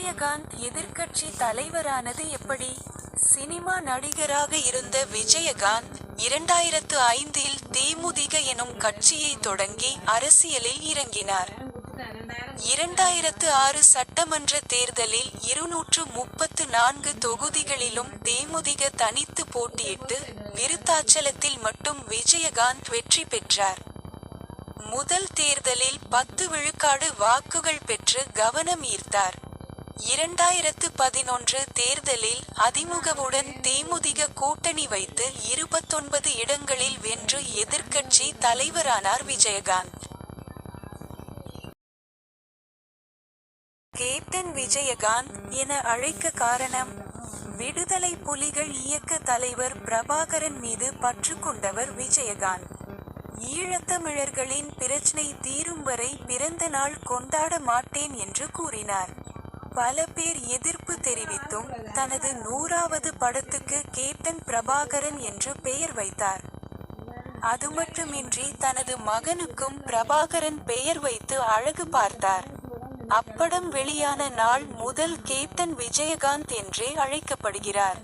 விஜயகாந்த் எதிர்க்கட்சி தலைவரானது எப்படி? சினிமா நடிகராக இருந்த விஜயகாந்த் இரண்டாயிரத்து ஐந்தில் தேமுதிக எனும் கட்சியை தொடங்கி அரசியலில் இறங்கினார். இரண்டாயிரத்து ஆறு சட்டமன்ற தேர்தலில் இருநூற்று முப்பத்து நான்கு தொகுதிகளிலும் தேமுதிக தனித்து போட்டியிட்டு விருத்தாச்சலத்தில் மட்டும் விஜயகாந்த் வெற்றி பெற்றார். முதல் தேர்தலில் பத்து விழுக்காடு வாக்குகள் பெற்று கவனம் ஈர்த்தார் இரண்டாயிரத்து பதினொன்று தேர்தலில் அதிமுகவுடன் தேமுதிக கூட்டணி வைத்து இருபத்தொன்பது இடங்களில் வென்று எதிர்க்கட்சி தலைவரானார் விஜயகாந்த். கேப்டன் விஜயகாந்த் என அழைக்க காரணம் விடுதலை புலிகள் இயக்க தலைவர் பிரபாகரன் மீது பற்று கொண்டவர் விஜயகாந்த். ஈழத்தமிழர்களின் பிரச்சினை தீரும் வரை பிறந்த நாள் கொண்டாட மாட்டேன் என்று கூறினார். பல பேர் எதிர்ப்பு தெரிவித்தும் தனது நூறாவது படத்துக்கு கேப்டன் பிரபாகரன் என்று பெயர் வைத்தார். அது மட்டுமின்றி தனது மகனுக்கும் பிரபாகரன் பெயர் வைத்து அழகு பார்த்தார். அப்படம் வெளியான நாள் முதல் கேப்டன் விஜயகாந்த் என்றே அழைக்கப்படுகிறார்.